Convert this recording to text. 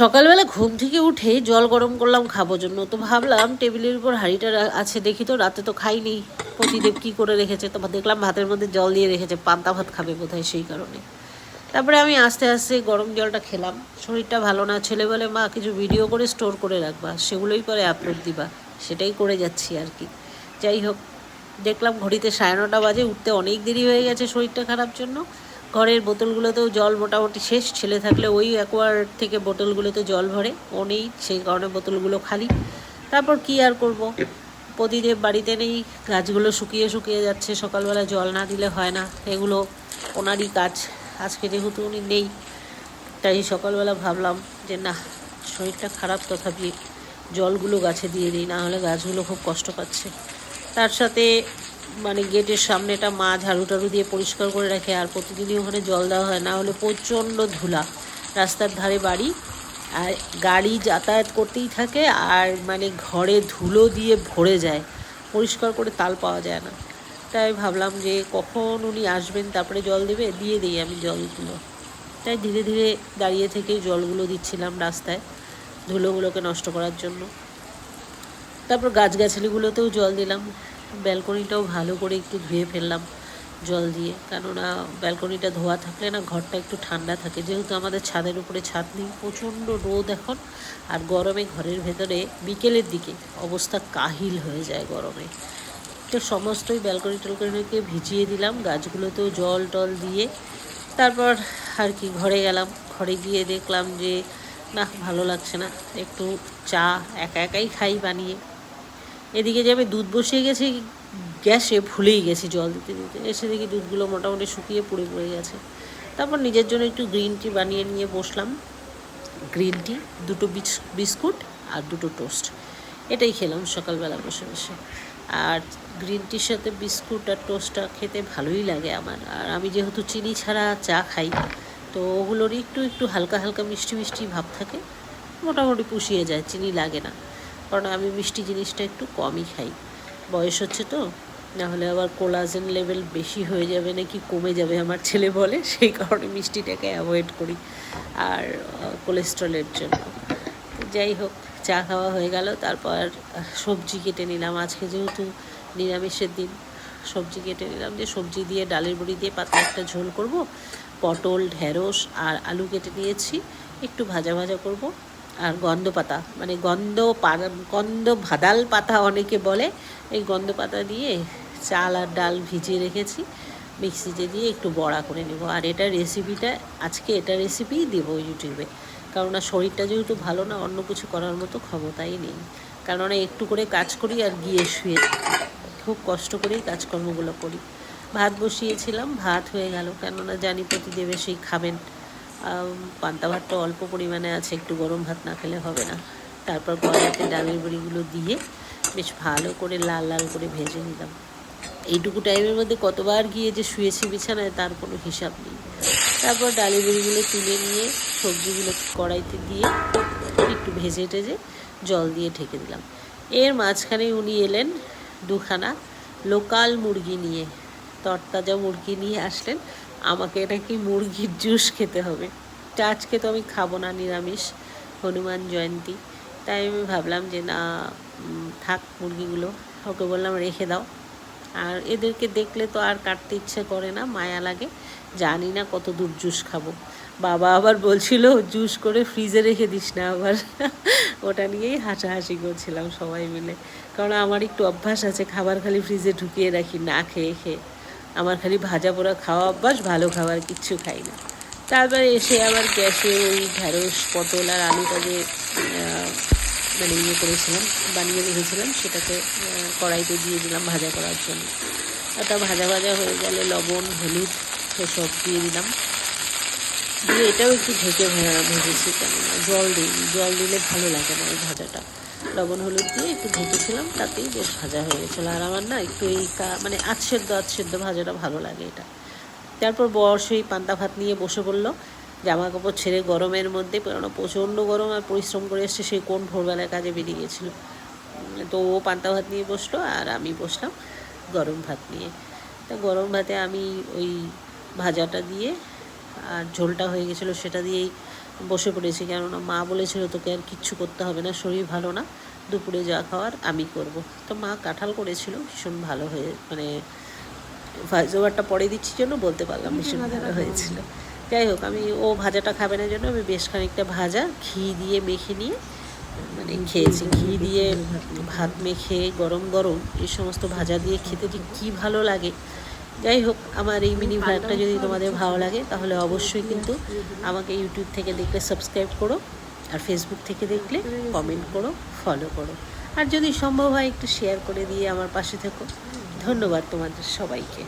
সকালবেলা ঘুম থেকে উঠে জল গরম করলাম, খাব জন্য। তো ভাবলাম টেবিলের উপর হাঁড়িটা আছে, দেখি তো রাতে তো খাইনি। প্রতিদেব কি করে রেখেছে? তো দেখলাম ভাতের মধ্যে জল দিয়ে রেখেছে, পান্তা ভাত খাবে বোধহয় সেই কারণে। তারপরে আমি আস্তে আস্তে গরম জলটা খেলাম। শরীরটা ভালো না, ছেলে বলে, মা, কিছু ভিডিও করে স্টোর করে রাখবা, সেগুলোই পরে আপলোড দিবা। সেটাই করে যাচ্ছি আর কি। যাই হোক, দেখলাম ঘড়িতে সাড়ে নটা বাজে, উঠতে অনেক দেরি হয়ে গেছে শরীরটা খারাপ জন্য। ঘরের বোতলগুলোতেও জল মোটামুটি শেষ, ছেলে থাকলে ওই অ্যাকোয়ার থেকে বোতলগুলোতে জল ভরে ও নেই সেই কারণে বোতলগুলো খালি। তারপর কি আর করব? প্রতিদেব বাড়িতে নেই, গাছগুলো শুকিয়ে শুকিয়ে যাচ্ছে, সকালবেলা জল না দিলে হয় না, এগুলো ওনারই কাজ। আজকে যেহেতু উনি নেই, তাই সকালবেলা ভাবলাম যে না, শরীরটা খারাপ তথাপি জলগুলো গাছে দিয়ে দিই, না হলে গাছগুলো খুব কষ্ট পাচ্ছে। তার সাথে মানে গেটের সামনে সামনেটা মা ঝাড়ু টাড়ু দিয়ে পরিষ্কার করে রাখে আর প্রতিদিনই ওখানে জল দেওয়া হয়। না হলে প্রচণ্ড ধুলা। রাস্তার ধারে বাড়ি। আর গাড়ি যাতায়াত করতেই থাকে আর মানে ঘরে ধুলো দিয়ে ভরে যায়। পরিষ্কার করে তাল পাওয়া যায় না। তাই ভাবলাম যে কখন উনি আসবেন, তারপরে জল দেবে? দিয়ে দিই আমি জলগুলো। তাই ধীরে ধীরে দাঁড়িয়ে থেকেই জলগুলো দিচ্ছিলাম রাস্তায় ধুলোগুলোকে নষ্ট করার জন্য। তারপর গাছগাছালিগুলোতেও জল দিলাম। ব্যালকনিটাও ভালো করে একটু ধুয়ে ফেললাম জল দিয়ে। কেননা ব্যালকনিটা ধোয়া থাকলে না ঘরটা একটু ঠান্ডা থাকে। যেহেতু আমাদের ছাদের উপরে ছাদ নেই, প্রচণ্ড রোদ এখন। আর গরমে ঘরের ভেতরে বিকেলের দিকে অবস্থা কাহিল হয়ে যায় গরমে। তো সমস্তই ব্যালকনি ট্যালকনিকে ভিজিয়ে দিলাম, গাছগুলোতেও জল টল দিয়ে। তারপর আর কি, ঘরে গেলাম। ঘরে গিয়ে দেখলাম যে না ভালো লাগছে না। একটু চা একা একাই খাই বানিয়ে। এদিকে যে আমি দুধ বসিয়ে গেছি, গ্যাসে ভুলেই গেছি জল দিতে দিতে। এসে দেখি দুধগুলো মোটামুটি শুকিয়ে পুড়ে পড়ে গেছে। তারপর নিজের জন্য একটু গ্রিন টি বানিয়ে নিয়ে বসলাম। গ্রিন টি, দুটো বিস- বিস্কুট আর দুটো টোস্ট। এটাই খেলাম সকালবেলা বসে বসে। আর গ্রিন টির সাথে বিস্কুট আর টোস্টটা খেতে ভালোই লাগে আমার। আর আমি যেহেতু চিনি ছাড়া চা খাই, তো ওগুলোর একটু একটু হালকা হালকা মিষ্টি মিষ্টি ভাব থাকে। মোটামুটি পুষিয়ে যায়, চিনি লাগে না। কারণ আমি মিষ্টি জিনিসটা একটু কমই খাই। বয়স হচ্ছে তো না হলে আবার কোলাজেন লেভেল বেশি হয়ে যাবে নাকি কমে যাবে আমার ছেলে বলে, সেই কারণে মিষ্টিটাকে অ্যাভয়েড করি, আর কোলেস্ট্রলের জন্য। যাই হোক, চা খাওয়া হয়ে গেল, তারপর সবজি কেটে নিলাম। আজকে যেহেতু নিরামিষের দিন, সবজি কেটে নিলাম, যে সবজি দিয়ে, ডালের বড়ি দিয়ে পাতলা একটা ঝোল করব। পটল, ঢেঁড়স আর আলু কেটে নিয়েছি, একটু ভাজা ভাজা করব। আর গন্ধ পাতা মানে গন্ধ গন্ধ ভাদাল পাতা অনেকে বলে। এই গন্ধ পাতা দিয়ে চাল আর ডাল ভিজিয়ে রেখেছি। মিক্সিতে দিয়ে একটু বড়া করে নেব। আর এটা রেসিপিটা আজকে এটা রেসিপিই দেবো ইউটিউবে। কেননা শরীরটা যেহেতু ভালো না, অন্য কিছু করার মতো ক্ষমতাই নেই। কেননা একটু করে কাজ করি আর গিয়ে শুয়ে খুব কষ্ট করেই কাজকর্মগুলো করি। ভাত বসিয়েছিলাম, ভাত হয়ে গেল। কেননা জানি প্রতিদেবে সেই খাবেন। পান্তা ভাতটা অল্প পরিমাণে আছে, একটু গরম ভাত না খেলে হবে না। তারপর কড়াইতে ডালের বড়িগুলো দিয়ে বেশ ভালো করে লাল লাল করে ভেজে নিলাম। এইটুকু টাইমের মধ্যে কতবার গিয়ে যে শুয়েছি বিছানায় তার কোনো হিসাব নেই। তারপর ডালি বড়িগুলো তুলে নিয়ে সবজিগুলো কড়াইতে দিয়ে একটু ভেজে টেজে জল দিয়ে ঢেকে দিলাম। এর মাঝখানে উনি এলেন দুখানা লোকাল মুরগি নিয়ে, তরতাজা মুরগি নিয়ে আসলেন। আমাকে নাকি মুরগির জুস খেতে হবে। তা আজকে তো আমি খাব না, নিরামিষ, হনুমান জয়ন্তী। তাই আমি ভাবলাম যে না থাক মুরগিগুলো। ওকে বললাম, রেখে দাও। আর এদেরকে দেখলে তো আর কাটতে ইচ্ছে করে না, মায়া লাগে। জানি না কত দূর জুস খাব। বাবা আবার বলছিল, জুস করে ফ্রিজে রেখে দিস না আবার। ওটা নিয়েই হাসাহাসি করছিলাম সবাই মিলে। কারণ আমার একটু অভ্যাস আছে, খাবার খালি ফ্রিজে ঢুকিয়ে রাখি, না খেয়ে খেয়ে। আমার খালি ভাজা পোড়া খাওয়া অভ্যাস, ভালো খাবার কিচ্ছু খাই না। তারপরে এসে আবার গ্যাসে ওই ঢ্যাঁড়স, পটল আর আলুটা যে মানে ইয়ে করেছিলাম, বানিয়ে রেখেছিলাম, সেটাকে কড়াইতে দিয়ে দিলাম ভাজা করার জন্য। ওটা ভাজা ভাজা হয়ে গেলে লবণ, হলুদ এসব দিয়ে দিলাম। দিয়ে এটাও একটু ঢেকে ভেজেছি, কেননা জল দিই জল দিলে ভালো লাগে না এই ভাজাটা। লবণ, হলুদ দিয়ে একটু ঢেকেছিলাম তাতেই বেশ ভাজা হয়ে গেছিল আর আমার না একটু এই মানে আধসেদ্ধ আধসেদ্ধ ভাজাটা ভালো লাগে এটা। তারপর বর সেই পান্তা ভাত নিয়ে বসে পড়ল। জামা কাপড় ছেড়ে গরমের মধ্যে, কেননা প্রচণ্ড গরম আর পরিশ্রম করে এসছে সেই কোন ভোরবেলায় কাজে বেরিয়ে গেছিল। তো ও পান্তা ভাত নিয়ে বসল আর আমি বসলাম গরম ভাত নিয়ে। তা গরম ভাতে আমি ওই ভাজাটা দিয়ে, আর ঝোলটা হয়ে গেছিল সেটা দিয়েই বসে পড়েছি কেননা মা বলেছিল তোকে আর কিচ্ছু করতে হবে না শরীর ভালো না দুপুরে যা খাওয়ার আমি করব। তো মা কাঁঠাল করেছিল ভীষণ ভালো হয়ে মানে ভয়েস ওভারটা পরে দিচ্ছি জন্য বলতে পারলাম ভীষণ ভালো হয়েছিল। যাই হোক আমি ও ভাজাটা খাবে না জন্য আমি বেশ খানিকটা ভাজা ঘি দিয়ে মেখে নিয়ে মানে খেয়েছি। ঘি দিয়ে ভাত মেখে গরম গরম এই সমস্ত ভাজা দিয়ে খেতে যে কী ভালো লাগে যাই হোক আমার এই মিনি ভ্লগটা যদি তোমাদের ভালো লাগে তাহলে অবশ্যই কিন্তু আমাকে ইউটিউব থেকে দেখলে সাবস্ক্রাইব করো আর ফেসবুক থেকে দেখলে কমেন্ট করো ফলো করো। আর যদি সম্ভব হয় একটু শেয়ার করে দিয়ে আমার পাশে থেকো। ধন্যবাদ তোমাদের সবাইকে।